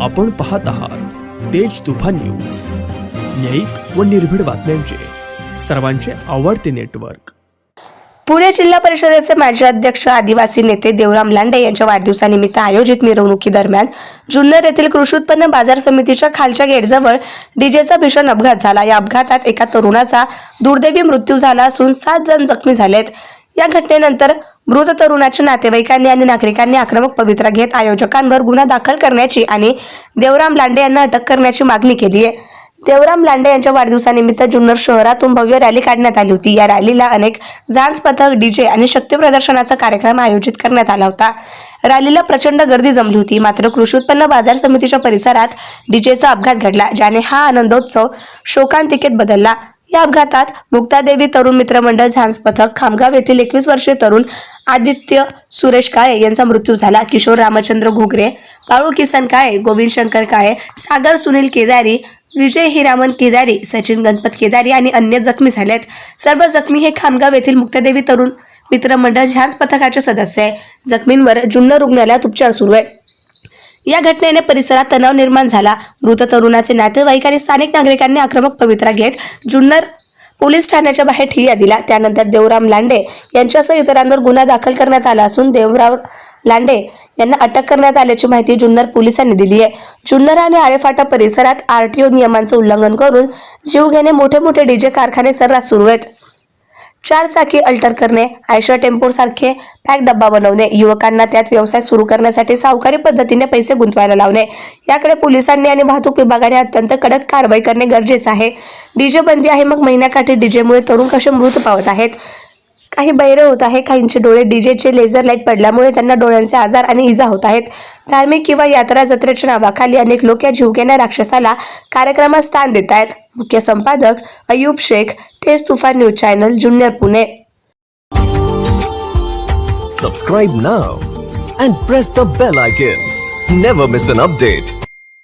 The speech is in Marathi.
आपण पाहत आहात तेज तुफा न्यूज. न्यायिक व निर्भीड बातम्यांचे. सर्वांचे आवडते नेटवर्क. पुणे जिल्हा परिषदेचे माजी अध्यक्ष आदिवासी नेते देवराम लांडे यांच्या वाढदिवसानिमित्त आयोजित मिरवणुकीदरम्यान जुन्नर येथील कृषी उत्पन्न बाजार समितीच्या खालच्या गेटजवळ डीजेचा भीषण अपघात झाला. या अपघातात एका तरुणाचा दुर्दैवी मृत्यू झाला असून सात जण जखमी झालेत. या घटनेनंतर मृत तरुणाच्या नातेवाईकांनी आणि नागरिकांनी आक्रमक पवित्रा घेत आयोजकांवर गुन्हा दाखल करण्याची आणि देवराम लांडे यांना अटक करण्याची मागणी केली आहे. देवराम लांडे यांच्या वाढदिवसानिमित्त जुन्नर शहरातून भव्य रॅली काढण्यात आली होती. या रॅलीला अनेक झांज पथक डीजे आणि शक्ती प्रदर्शनाचा कार्यक्रम आयोजित करण्यात आला होता. रॅलीला प्रचंड गर्दी जमली होती. मात्र कृषी उत्पन्न बाजार समितीच्या परिसरात डीजेचा अपघात घडला ज्याने हा आनंदोत्सव शोकांतिकेत बदलला. या अपघातात मुक्तादेवी तरुण मित्र मंडळ झांज पथक खामगाव येथील एकवीस वर्षीय तरुण आदित्य सुरेश काळे यांचा मृत्यू झाला. किशोर रामचंद्र घोगरे काळू किसन काळे गोविंद शंकर काळे सागर सुनील केदारी विजय हिरामन केदारी सचिन गणपत केदारी आणि अन्य जखमी झालेत. सर्व जखमी हे खामगाव येथील मुक्तादेवी तरुण मित्र मंडळ झांज पथकाचे सदस्य आहे जखमींवर जुन्नर रुग्णालयात उपचार सुरू आहे या घटनेने परिसरात तणाव निर्माण झाला. मृत तरुणाचे नातेवाईक आणि स्थानिक नागरिकांनी आक्रमक पवित्रा घेत जुन्नर पोलीस ठाण्याच्या बाहेर ठिय्या दिला त्यानंतर देवराम लांडे यांच्यासह इतरांवर गुन्हा दाखल करण्यात आला असून देवराव लांडे यांना अटक करण्यात आल्याची माहिती जुन्नर पोलिसांनी दिली आहे. जुन्नर आणि आळेफाटा परिसरात आरटीओ नियमांचं उल्लंघन करून जीव घेणे मोठे मोठे डीजे कारखाने सर्रास सुरू आहेत. चार चाकी अल्टर करणे आयशर टेम्पो सारखे पॅक डब्बा बनवणे युवकांना त्यात व्यवसाय सुरू करण्यासाठी सावकारी पद्धतीने पैसे गुंतवायला लावणे. याकडे पोलिसांनी आणि वाहतूक विभागाने अत्यंत कडक कारवाई करणे गरजेचं आहे. डीजे बंदी आहे मग महिन्याकाठी डीजेमुळे तरुण कसे मृत पावत आहेत? काही बैर होत आहे काहींचे डोळे डीजेचे लेझर लाइट पडल्यामुळे त्यांना डोळ्यांचे आजार आणि इजा होत आहेत. धार्मिक किंवा यात्रा जत्रेच्या नावाखाली अनेक लोक या जीवघेण्या राक्षसाला कार्यक्रमात स्थान देत आहेत. मुख्य संपादक अयूब शेख तेज तुफान news channel Junnar Pune. Subscribe now and press the bell icon never miss an update